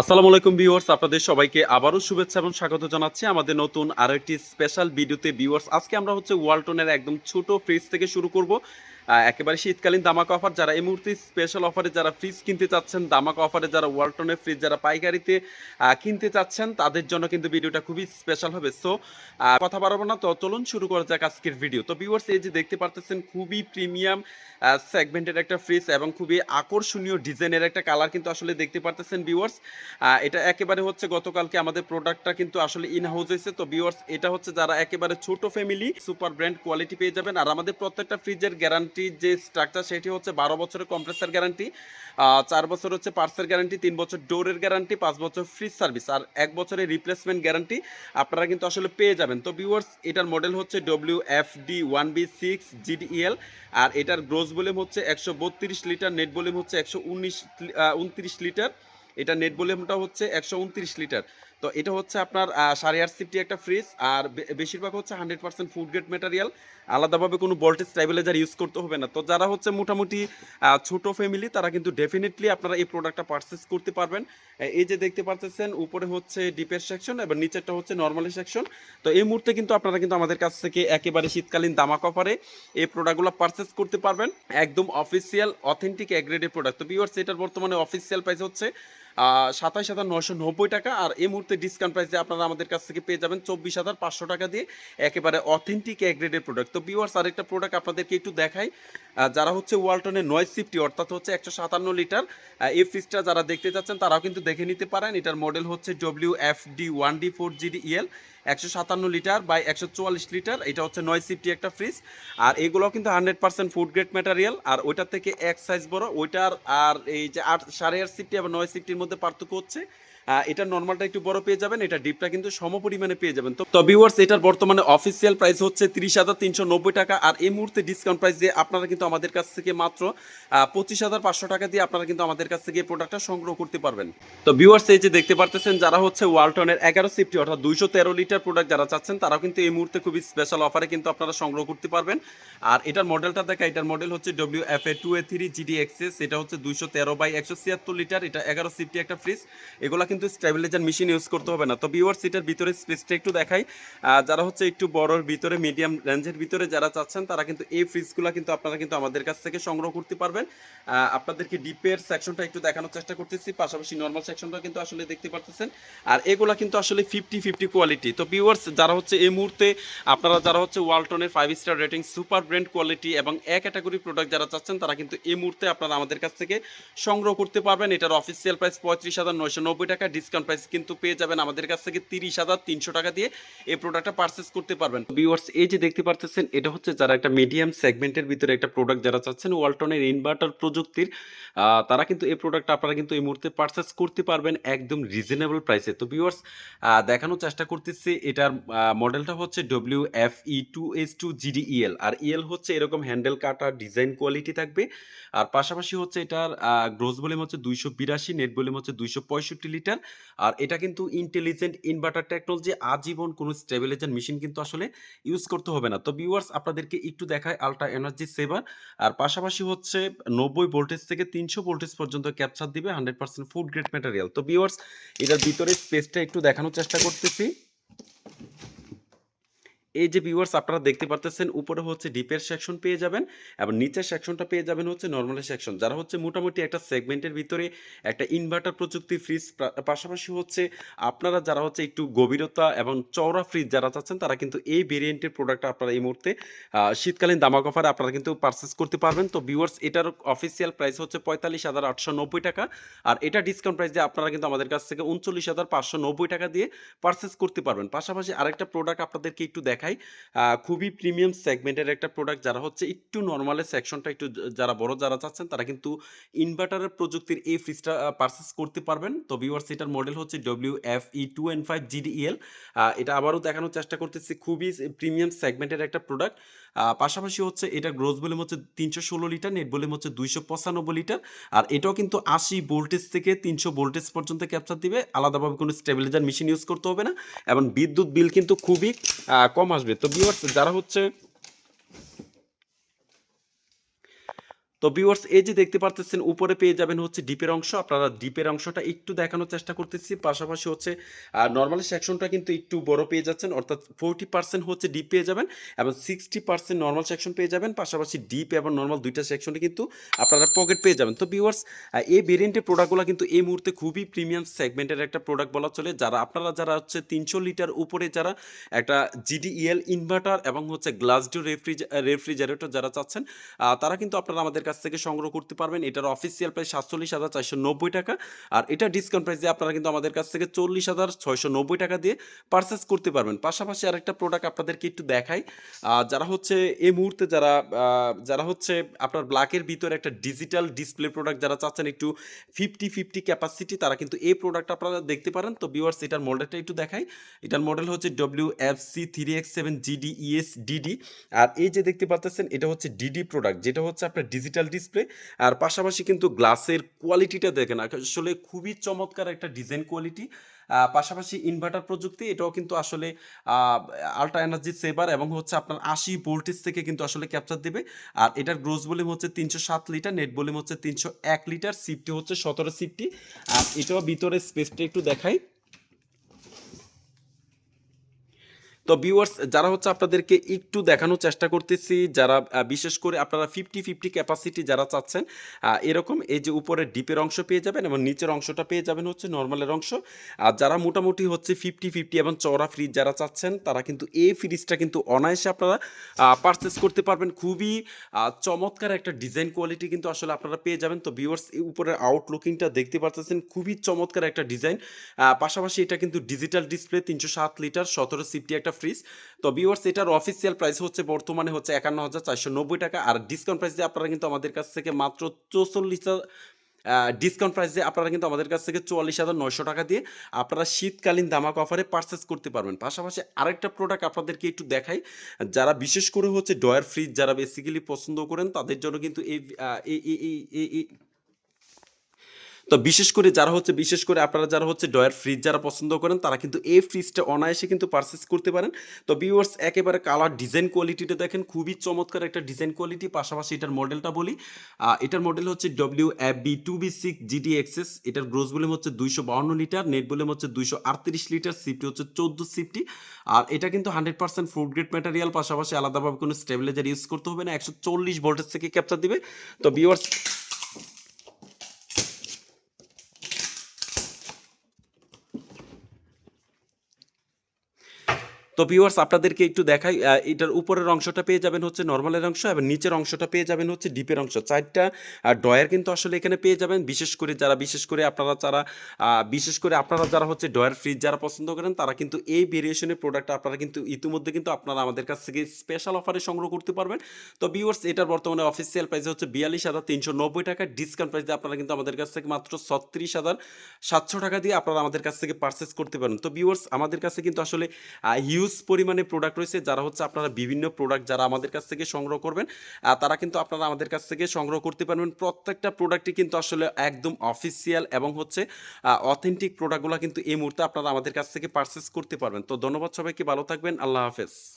আসসালামু আলাইকুম ভিউয়ার্স, আপনাদের সবাইকে আবারও শুভেচ্ছা এবং স্বাগত জানাচ্ছি আমাদের নতুন আরও একটি স্পেশাল ভিডিওতে ভিউয়ার্স, আজকে আমরা হচ্ছে ওয়ালটনের একদম ছোট ফ্রিজ থেকে শুরু করব। একেবারে শীতকালীন দামাক অফার যারা এই মুহূর্তে স্পেশাল অফারে যারা ফ্রিজ কিনতে চাচ্ছেন দামাক অফারে যারা ওয়ালটনের ফ্রিজ যারা পাইকারিতে কিনতে চাচ্ছেন, তাদের জন্য কিন্তু ভিডিওটা খুবই স্পেশাল হবে। সো কথা বাড়াবো না, তো চলুন শুরু করা যাক আজকের ভিডিও তো ভিউয়ার্স এই যে দেখতে পারতেছেন, খুবই প্রিমিয়াম সেগমেন্টের একটা ফ্রিজ এবং খুবই আকর্ষণীয় ডিজাইনের একটা কালার কিন্তু আসলে দেখতে পারতেছেন ভিউয়ার্স এটা একেবারে হচ্ছে গতকালকে আমাদের প্রোডাক্টটা কিন্তু আসলে ইন হাউস হয়েছে। তো ভিউয়ার্স এটা হচ্ছে যারা একেবারে ছোট ফ্যামিলি সুপার ব্র্যান্ড কোয়ালিটি পেয়ে যাবেন। আর আমাদের প্রত্যেকটা ফ্রিজের গ্যারান্টি যে স্ট্রাকচার সেটি হচ্ছে বারো বছরের কম্প্রেসার গ্যারান্টি চার বছর হচ্ছে পার্সের গ্যারান্টি তিন বছর ডোরের গ্যারান্টি পাঁচ বছর ফ্রিজ সার্ভিস আর এক বছরের রিপ্লেসমেন্ট গ্যারান্টি আপনারা কিন্তু আসলে পেয়ে যাবেন। তো ভিউয়ার্স এটার মডেল হচ্ছে W F D one B six GDL আর এটার গ্রোস ভলিউম হচ্ছে একশো বত্রিশ লিটার নেট ভলিউম হচ্ছে একশো উনিশ উনত্রিশ লিটার এটা নেট ভলিউমটা হচ্ছে একশো উনত্রিশ লিটার তো এটা হচ্ছে আপনার সাড়ে আট সিফটি একটা ফ্রিজ আর বেশিরভাগ হচ্ছে hundred percent food grade material আলাদাভাবে কোনো ভোল্টেজ স্টাইবিলাইজার ইউজ করতে হবে না। তো যারা হচ্ছে মোটামুটি ছোট ফ্যামিলি তারা কিন্তু ডেফিনেটলি আপনারা এই প্রোডাক্টটা পারচেস করতে পারবেন। এই যে দেখতে পাচ্ছেন উপরে হচ্ছে ডিপের সেকশন এবং নিচেরটা হচ্ছে নর্মালি সেকশন তো এই মুহূর্তে কিন্তু আপনারা কিন্তু আমাদের কাছ থেকে একেবারে শীতকালীন দামাক অফারে এই প্রোডাক্টগুলো পারচেস করতে পারবেন। একদম official authentic A graded product তো ভিউয়ার্স এটার বর্তমানে অফিসিয়াল প্রাইস হচ্ছে সাতাশ হাজার নশো নব্বই টাকা। আর এই মুহূর্তে ডিসকাউন্ট প্রাইসে আপনারা আমাদের কাছ থেকে পেয়ে যাবেন চব্বিশ হাজার পাঁচশো টাকা দিয়ে একেবারে অথেন্টিক এগ্রেডেড প্রোডাক্ট তো বিওয়ার্স আরেকটা প্রোডাক্ট আপনাদেরকে একটু দেখাই। যারা হচ্ছে ওয়ালটনের নয় সিফটি অর্থাৎ হচ্ছে একশো সাতান্ন লিটার এই ফ্রিজটা যারা দেখতে চাচ্ছেন, তারাও কিন্তু দেখে নিতে পারেন। এটার মডেল হচ্ছে W F D one D four GD EL একশো সাতান্ন লিটার বাই একশো চুয়াল্লিশ লিটার, এটা হচ্ছে নয় সিফটি একটা ফ্রিজ আর এগুলো কিন্তু hundred percent food grade material আর ওইটার থেকে এক সাইজ বড়, ওইটার আর এই যে আট, সাড়ে আট সিফটি এবং নয় সিফটির মধ্যে পার্থক্য হচ্ছে। এটা নর্মালটা একটু বড় পেয়ে যাবেন, এটা ডিপটা কিন্তু সম পরিমাণে পেয়ে যাবেন। তো তো ভিউয়ার্স এটার বর্তমানে অফিসিয়াল প্রাইস হচ্ছে তিরিশ হাজার তিনশো নব্বই টাকা, আর এই মুহূর্তে ডিসকাউন্ট প্রাইস দিয়ে আপনারা কিন্তু আমাদের কাছ থেকে মাত্র পঁচিশ হাজার পাঁচশো টাকা দিয়ে আপনারা কিন্তু আমাদের কাছ থেকে এই প্রোডাক্টটা সংগ্রহ করতে পারবেন। তো ভিউয়ার্স এই যে দেখতে পারতেছেন, যারা হচ্ছে ওয়ালটনের এগারো সিফটি অর্থাৎ দুইশো তেরো লিটার প্রোডাক্ট যারা চাচ্ছেন, তারাও কিন্তু এই মুহূর্তে খুবই স্পেশাল অফারে কিন্তু আপনারা সংগ্রহ করতে পারবেন। আর এটার মডেলটা দেখা, এটার মডেল হচ্ছে W F A two A three GD XS এটা হচ্ছে দুইশো তেরো বাই একশো ছিয়াত্তর লিটার এটা এগারো সিফটি একটা ফ্রিজ এগুলো কিন্তু স্টেবিলাইজার মেশিন ইউজ করতে হবে না। তো ভিউয়ার্স, এটার ভিতরে স্পেসটা একটু দেখাই। যারা হচ্ছে একটু বড়র ভিতরে মিডিয়াম রেঞ্জের ভিতরে যারা চাচ্ছেন, তারা কিন্তু এই ফ্রিজগুলো কিন্তু আপনারা কিন্তু আমাদের কাছ থেকে সংগ্রহ করতে পারবেন। আপনাদেরকে ডিপের সেকশনটা একটু দেখানোর চেষ্টা করতেছি। পাশাপাশি নর্মাল সেকশনটা কিন্তু আসলে দেখতে পারতেছেন। আর এগুলা কিন্তু আসলে ফিফটি ফিফটি কোয়ালিটি তো ভিউয়ার্স যারা হচ্ছে এই মুহূর্তে, আপনারা যারা হচ্ছে ওয়ালটনের five star rating super brand quality এবং এক ক্যাটাগরি প্রোডাক্ট যারা চাচ্ছেন, তারা কিন্তু এই মুহূর্তে আপনারা আমাদের কাছ থেকে সংগ্রহ করতে পারবেন। এটার অফিসিয়াল প্রাইস পঁয়ত্রিশ হাজার নয়শো নব্বই টাকা। ডিসকাউন্ট প্রাইস কিন্তু পেয়ে যাবেন। আমাদের কাছ থেকে তিরিশ হাজার তিনশো টাকা দিয়ে এই প্রোডাক্টটা পারচেস করতে পারবেন। ভিউয়ার্স এই যে দেখতে পারতেছেন, এটা হচ্ছে যারা একটা মিডিয়াম সেগমেন্টের ভিতরে একটা প্রোডাক্ট যারা চাচ্ছেন ওয়ালটনের ইনভার্টার প্রযুক্তির তারা কিন্তু এই প্রোডাক্টটা আপনারা কিন্তু এই মুহূর্তে পারচেস করতে পারবেন একদম রিজনেবল প্রাইসে তো ভিউয়ার্স দেখানোর চেষ্টা করতেছি, এটার মডেলটা হচ্ছে W F E two S two GDEL আর ইএল হচ্ছে এরকম হ্যান্ডেল কাটার ডিজাইন কোয়ালিটি থাকবে। আর পাশাপাশি হচ্ছে এটার গ্রোস ভলিউম হচ্ছে দুইশো বিরাশি নেট ভলিউম হচ্ছে দুইশো পঁয়ষট্টি লিটার। আর এটা কিন্তু ইন্টেলিজেন্ট ইনভার্টার টেকনোলজি আজীবন কোনো স্টেবিলাইজার মেশিন কিন্তু আসলে ইউজ করতে হবে না। তো ভিউয়ার্স আপনাদেরকে একটু দেখায় আলট্রা এনার্জি সেভার আর পাশাপাশি হচ্ছে নব্বই ভোল্টেজ থেকে তিনশো ভোল্টেজ পর্যন্ত ক্যাপচার দিবে hundred percent food grade material তো ভিউয়ার্স এটার ভিতরে স্পেসটা একটু দেখানোর চেষ্টা করতেছি। এই যে ভিউয়ার্স আপনারা দেখতে পারতেছেন, উপরে হচ্ছে ডিপের সেকশন পেয়ে যাবেন এবং নিচের সেকশনটা পেয়ে যাবেন হচ্ছে নর্মাল সেকশন যারা হচ্ছে মোটামুটি একটা সেগমেন্টের ভিতরে একটা ইনভার্টার প্রযুক্তি ফ্রিজ পাশাপাশি হচ্ছে আপনারা যারা হচ্ছে একটু গভীরতা এবং চওড়া ফ্রিজ যারা চাচ্ছেন, তারা কিন্তু এই ভেরিয়েন্টের প্রোডাক্টটা আপনারা এই মুহূর্তে শীতকালীন দামাক অফারে আপনারা কিন্তু পারচেস করতে পারবেন। তো ভিউয়ার্স এটার অফিসিয়াল প্রাইস হচ্ছে পঁয়তাল্লিশ হাজার আটশো নব্বই টাকা আর এটা ডিসকাউন্ট প্রাইস দিয়ে আপনারা কিন্তু আমাদের কাছ থেকে উনচল্লিশ হাজার পাঁচশো নব্বই টাকা দিয়ে পারচেস করতে পারবেন। পাশাপাশি আরেকটা প্রোডাক্ট আপনাদেরকে একটু দেখাই। খুবই প্রিমিয়াম সেগমেন্টের একটা প্রোডাক্ট যারা হচ্ছে একটু নর্মালের সেকশনটা একটু যারা বড় যারা চাচ্ছেন, তারা কিন্তু ইনভার্টারের প্রযুক্তির এই ফ্রিজটা পারচেস করতে পারবেন। তো ভিউয়ার্স এটার মডেল হচ্ছে W F E two N five GDL এটা আবারও দেখানোর চেষ্টা করতেছি। খুবই প্রিমিয়াম সেগমেন্টের একটা প্রোডাক্ট পাশাপাশি হচ্ছে এটা গ্রোথ ভলিউম হচ্ছে তিনশো ষোলো লিটার নেট ভলিউম হচ্ছে দুইশো পঁচানব্বই লিটার। আর এটাও কিন্তু আশি ভোল্টেজ থেকে তিনশো ভোল্টেজ পর্যন্ত ক্যাপচার দিবে। আলাদাভাবে কোনো স্টেবিলাইজার মেশিন ইউজ করতে হবে না। এবং বিদ্যুৎ বিল কিন্তু খুবই কম আসবে। তো বিওয়ার্স যারা হচ্ছে তো ভিউয়ার্স এই যে দেখতে পারতেছেন, উপরে পেয়ে যাবেন হচ্ছে ডিপের অংশ। আপনারা ডিপের অংশটা একটু দেখানোর চেষ্টা করতেছি। পাশাপাশি হচ্ছে নর্মাল সেকশনটা কিন্তু একটু বড় পেয়ে যাচ্ছেন। অর্থাৎ ফোরটি পার্সেন্ট হচ্ছে ডিপ পেয়ে যাবেন এবং সিক্সটি পার্সেন্ট নর্মাল সেকশন পেয়ে যাবেন। পাশাপাশি ডিপ এবং নর্মাল দুইটা সেকশনে কিন্তু আপনারা পকেট পেয়ে যাবেন। তো ভিউয়ার্স এই ভেরিয়েন্টের প্রোডাক্টগুলো কিন্তু এই মুহূর্তে খুবই প্রিমিয়াম সেগমেন্টের একটা প্রোডাক্ট বলা চলে। যারা, আপনারা যারা হচ্ছে তিনশো লিটার উপরে যারা একটা জিডিইএল ইনভার্টার এবং হচ্ছে গ্লাসডো রেফ্রিজ রেফ্রিজারেটর যারা চাচ্ছেন তারা কিন্তু আপনারা আমাদের কাছ থেকে সংগ্রহ করতে পারবেন। এটার অফিসিয়াল প্রাইস সাতচল্লিশ হাজার চারশো নব্বই টাকা। আর এটা ডিসকাউন্ট প্রাইস দিয়ে আপনারা কিন্তু আমাদের কাছ থেকে চল্লিশ হাজার ছয়শো নব্বই টাকা দিয়ে পারচেস করতে পারবেন। পাশাপাশি আরেকটা প্রোডাক্ট আপনাদেরকে একটু দেখাই। যারা হচ্ছে এই মুহূর্তে যারা যারা হচ্ছে আপনার ব্ল্যাকের ভিতরে একটা ডিজিটাল ডিসপ্লে প্রোডাক্ট যারা চাচ্ছেন একটু ফিফটি ফিফটি ক্যাপাসিটি তারা কিন্তু এই প্রোডাক্ট আপনারা দেখতে পারেন। তো ভিউয়ার্স এটার মডেলটা একটু দেখাই। এটার মডেল হচ্ছে W F C three X seven GD ES DD আর এই যে দেখতে পাচ্ছেন এটা হচ্ছে ডিডি প্রোডাক্ট যেটা হচ্ছে আপনার ডিজিটাল ডিসপ্লে। আর পাশাপাশি কিন্তু গ্লাসের কোয়ালিটিটা দেখেন, আসলে খুবই চমৎকার একটা ডিজাইন কোয়ালিটি। পাশাপাশি ইনভার্টার প্রযুক্তি, এটাও কিন্তু আসলে আলট্রা এনার্জি সেভার এবং হচ্ছে আপনার আশি ভোল্টেজ থেকে কিন্তু আসলে ক্যাপচার দেবে। আর এটার গ্রোস ভলিউম হচ্ছে তিনশো সাত লিটার, নেট ভলিউম হচ্ছে তিনশো এক লিটার, সিফটি হচ্ছে সতেরো সিফটি। আর এটাও ভিতরে স্পেসটা একটু দেখাই। তো ভিউয়ার্স যারা হচ্ছে আপনাদেরকে একটু দেখানোর চেষ্টা করতেছি, যারা বিশেষ করে আপনারা ফিফটি ফিফটি ক্যাপাসিটি যারা চাচ্ছেন এরকম এই যে উপরে ডিপের অংশ পেয়ে যাবেন এবং নিচের অংশটা পেয়ে যাবেন হচ্ছে নর্মালের অংশ। আর যারা মোটামুটি হচ্ছে ফিফটি ফিফটি এবং চওড়া ফ্রিজ যারা চাচ্ছেন, তারা কিন্তু এই ফ্রিজটা কিন্তু অনায়াসে আপনারা পারচেস করতে পারবেন। খুবই চমৎকার একটা ডিজাইন কোয়ালিটি কিন্তু আসলে আপনারা পেয়ে যাবেন। তো ভিউয়ার্স উপরের আউটলুকিংটা দেখতে পাচ্ছেন খুবই চমৎকার একটা ডিজাইন পাশাপাশি এটা কিন্তু ডিজিটাল ডিসপ্লে তিনশো সাত লিটার সতেরো সিফটি একটা ফ্রিজ তো ভিউয়ার্স এটার অফিসিয়াল প্রাইস হচ্ছে বর্তমানে হচ্ছে একান্ন হাজার চারশো নব্বই টাকা। আর ডিসকাউন্ট প্রাইস দিয়ে আপনারা কিন্তু আমাদের কাছ থেকে মাত্র চৌচল্লিশ ডিসকাউন্ট প্রাইস দিয়ে আপনারা কিন্তু আমাদের কাছ থেকে চুয়াল্লিশ হাজার নয়শো টাকা দিয়ে আপনারা শীতকালীন দামাক অফারে পারচেস করতে পারবেন। পাশাপাশি আরেকটা প্রোডাক্ট আপনাদেরকে একটু দেখাই। যারা বিশেষ করে হচ্ছে ডয়ার ফ্রিজ যারা বেসিক্যালি পছন্দ করেন, তাদের জন্য কিন্তু এই আহ, এই এই- এই- এই- এই তো বিশেষ করে যারা হচ্ছে, বিশেষ করে আপনারা যারা হচ্ছে ডয়ার ফ্রিজ যারা পছন্দ করেন, তারা কিন্তু এই ফ্রিজটা অনায়াসে কিন্তু পারচেস করতে পারেন। তো ভিউয়ার্স একেবারে কালার ডিজাইন কোয়ালিটিটা দেখেন, খুবই চমৎকার একটা ডিজাইন কোয়ালিটি পাশাপাশি এটার মডেলটা বলি। এটার মডেল হচ্ছে W F B two B six GD access এটার গ্রোস ভলিউম হচ্ছে দুইশো বাউন্ন লিটার নেট ভলিউম হচ্ছে দুইশো আটত্রিশ লিটার সিফটি হচ্ছে চোদ্দ সিফটি আর এটা কিন্তু hundred percent food grade material পাশাপাশি আলাদাভাবে কোনো স্টেবিলাইজার ইউজ করতে হবে না, একশো চল্লিশ ভোল্টেজ থেকে ক্যাপচার দিবে। তো ভিউয়ার্স তো ভিউয়ার্স আপনাদেরকে একটু দেখাই এটার উপরের অংশটা পেয়ে যাবেন হচ্ছে নর্মালের অংশ এবং নিচের অংশটা পেয়ে যাবেন হচ্ছে ডিপের অংশ। চারটা ডয়ার কিন্তু আসলে এখানে পেয়ে যাবেন। বিশেষ করে যারা, বিশেষ করে আপনারা যারা বিশেষ করে আপনারা যারা হচ্ছে ডয়ার ফ্রিজ যারা পছন্দ করেন, তারা কিন্তু এই ভেরিয়েশনের প্রোডাক্ট আপনারা কিন্তু ইতিমধ্যে কিন্তু আপনারা আমাদের কাছ থেকে স্পেশাল অফারে সংগ্রহ করতে পারবেন। তো ভিউয়ার্স এটার বর্তমানে অফিসিয়াল প্রাইস হচ্ছে বিয়াল্লিশ হাজার তিনশো নব্বই টাকা। ডিসকাউন্ট প্রাইস দিয়ে আপনারা কিন্তু আমাদের কাছ থেকে মাত্র ছত্রিশ হাজার সাতশো টাকা দিয়ে আপনারা আমাদের কাছ থেকে পারচেস করতে পারেন। তো ভিউয়ার্স আমাদের কাছে কিন্তু আসলে পরিমাণে প্রোডাক্ট রয়েছে, যারা হচ্ছে আপনারা বিভিন্ন প্রোডাক্ট যারা আমাদের কাছ থেকে সংগ্রহ করবেন তারা কিন্তু আপনারা আমাদের কাছ থেকে সংগ্রহ করতে পারবেন। প্রত্যেকটা প্রোডাক্টই কিন্তু আসলে একদম অফিসিয়াল এবং হচ্ছে অথেন্টিক প্রোডাক্টগুলো কিন্তু এই মুহূর্তে আপনারা আমাদের কাছ থেকে পারচেস করতে পারবেন। তো ধন্যবাদ সবাইকে, ভালো থাকবেন, আল্লাহ হাফেজ।